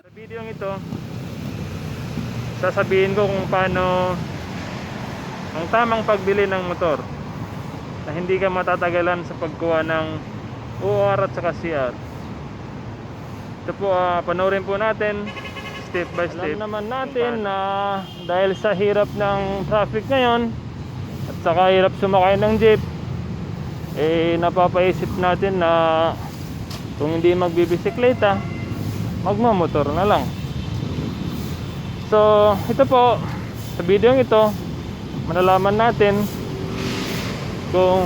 Sa video ito, sasabihin ko kung paano ang tamang pagbili ng motor na hindi ka matatagalan sa pagkuha ng OR at saka CR. Ito po, ah, panoorin po natin step by step. Alam naman natin na dahil sa hirap ng traffic ngayon at saka hirap sumakay ng jeep, eh napapaisip natin na kung hindi magbibisikleta, magmamotor na lang. So, ito po, sa video ito, malalaman natin kung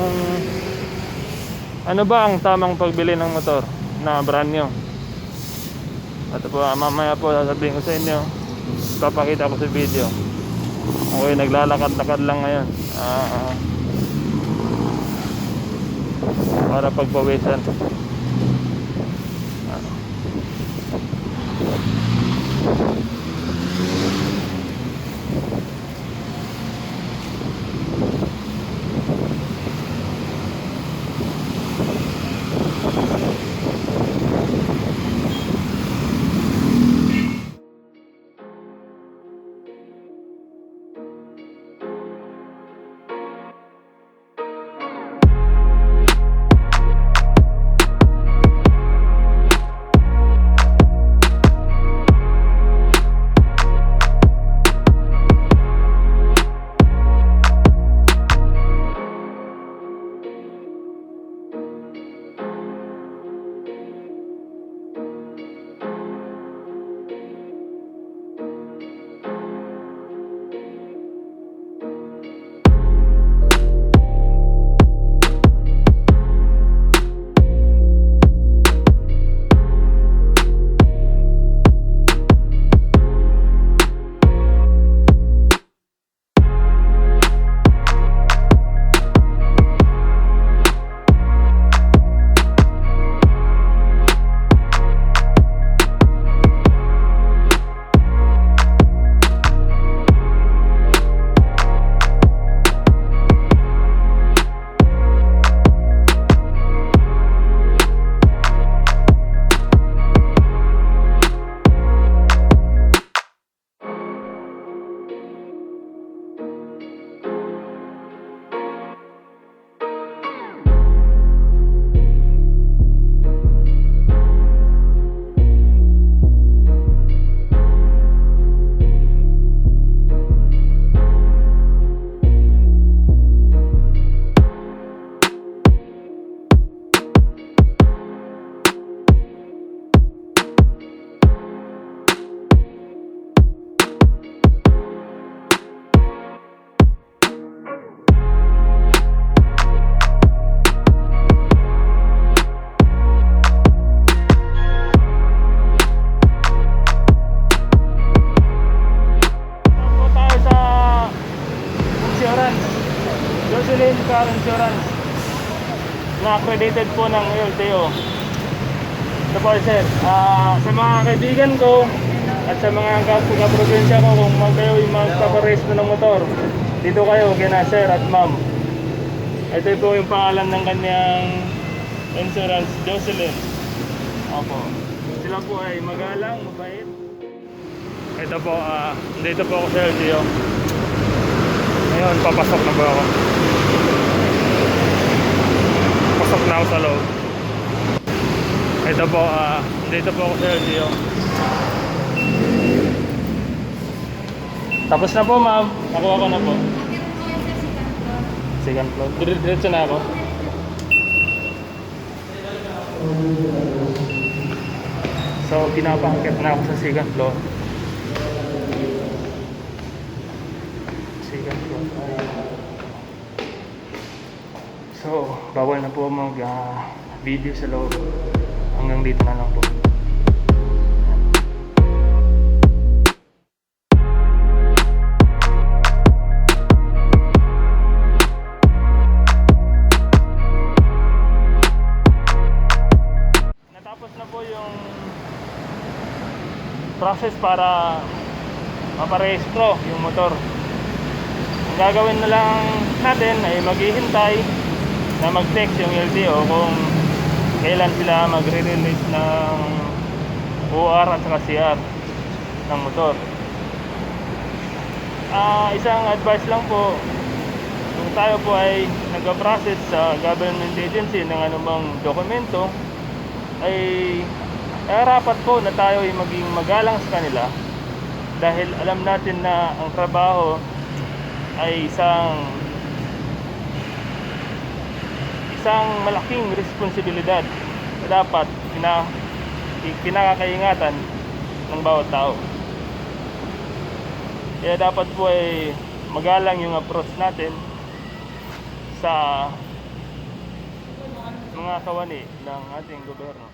ano ba ang tamang pagbili ng motor na brand new. Ito po, ah, mamaya po sasabihin ko sa inyo, papakita ko sa video. Okay, naglalakad-lakad lang ngayon. Ah, ah. Para pagpawisan. Accredited po ng LTO. Ito po sir, Ah, sa mga kaibigan ko at sa mga kaprobinsya ko kung mag kayo magpaparesto ng motor, dito kayo kina sir at ma'am. Ito po yung pangalan ng kanyang insurance, Jocelyn. Opo. Sila po ay magalang, mabait. Ito po, ah, dito po ako sa LTO. Ngayon, papasok na ba ako? Pasok na ako sa loob. Ito po, ah, dito po ako sa LTO. Tapos na po, ma'am. Nakuha ko na po. Second floor. Dire- Diretso na ako. So, pinapangkit na ako sa second floor. Second floor. So, bawal na po mag ah, video sa loob. Hanggang dito na lang po. Natapos na po yung process para maparehistro yung motor. Ang gagawin na lang natin ay maghihintay na mag-text yung LTO kung kailan sila magre-release ng OR at saka CR ng motor. Ah, isang advice lang po, kung tayo po ay nag-process sa government agency ng anumang dokumento, ay rapat po na tayo ay maging magalang sa kanila dahil alam natin na ang trabaho ay isang isang malaking responsibilidad na dapat kina, kinakakaingatan ng bawat tao. Kaya dapat po ay magalang yung approach natin sa mga kawani ng ating gobyerno.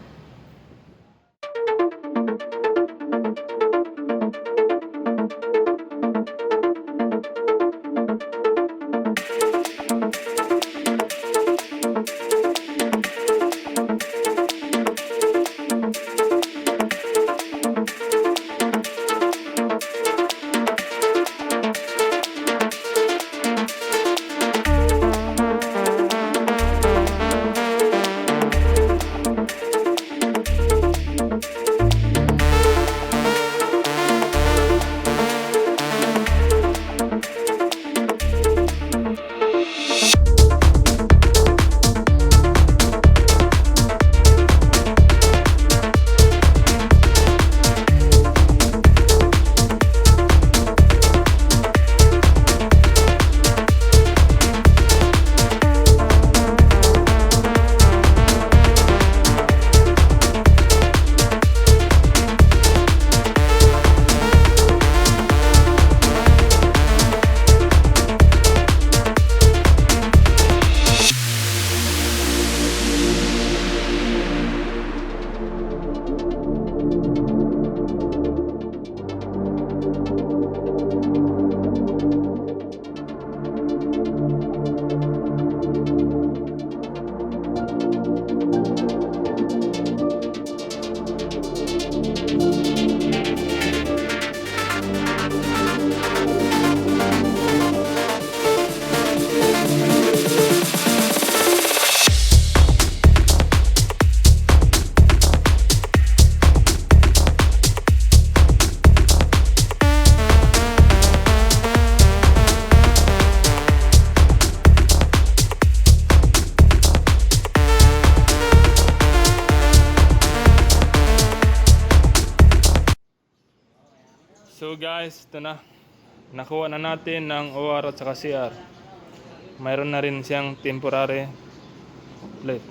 So guys, ito na. Nakuha na natin ng OR at saka CR. Mayroon na rin siyang temporary plate.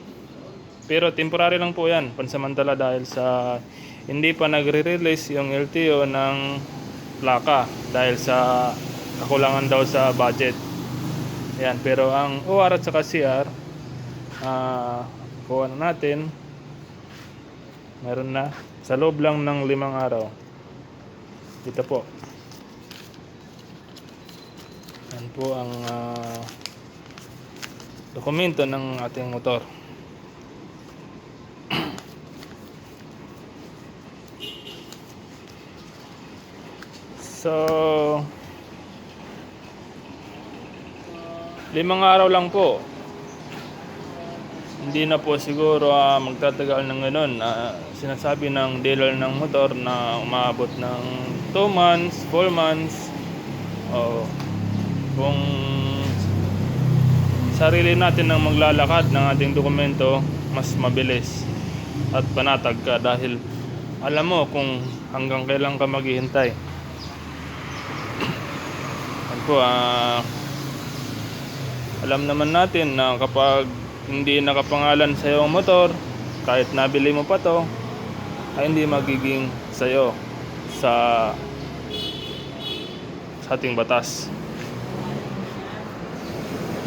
Pero temporary lang po yan, pansamantala dahil sa hindi pa nagre-release yung LTO ng plaka dahil sa kakulangan daw sa budget. Yan, pero ang OR at saka CR, ah, kuha na natin. Meron na. Sa loob lang ng limang araw. Dito po. Yan po ang ah, dokumento ng ating motor. So, limang araw lang po. Hindi na po siguro ah, magtatagal ng ganun. Ah, sinasabi ng dealer ng motor na umabot ng 2 months, 4 months. O kung sarili natin ang maglalakad ng ating dokumento, mas mabilis at panatag ka dahil alam mo kung hanggang kailan ka maghihintay. Yan po, ah, alam naman natin na kapag hindi nakapangalan sa iyo ang motor, kahit nabili mo pa to, ay hindi magiging sa'yo sa sa ating batas.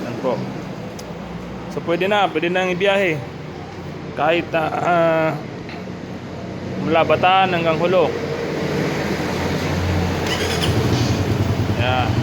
Yan po. So pwede na, pwede nang ibiyahe. Kahit na ah, mula Bataan hanggang Hulo. Yan.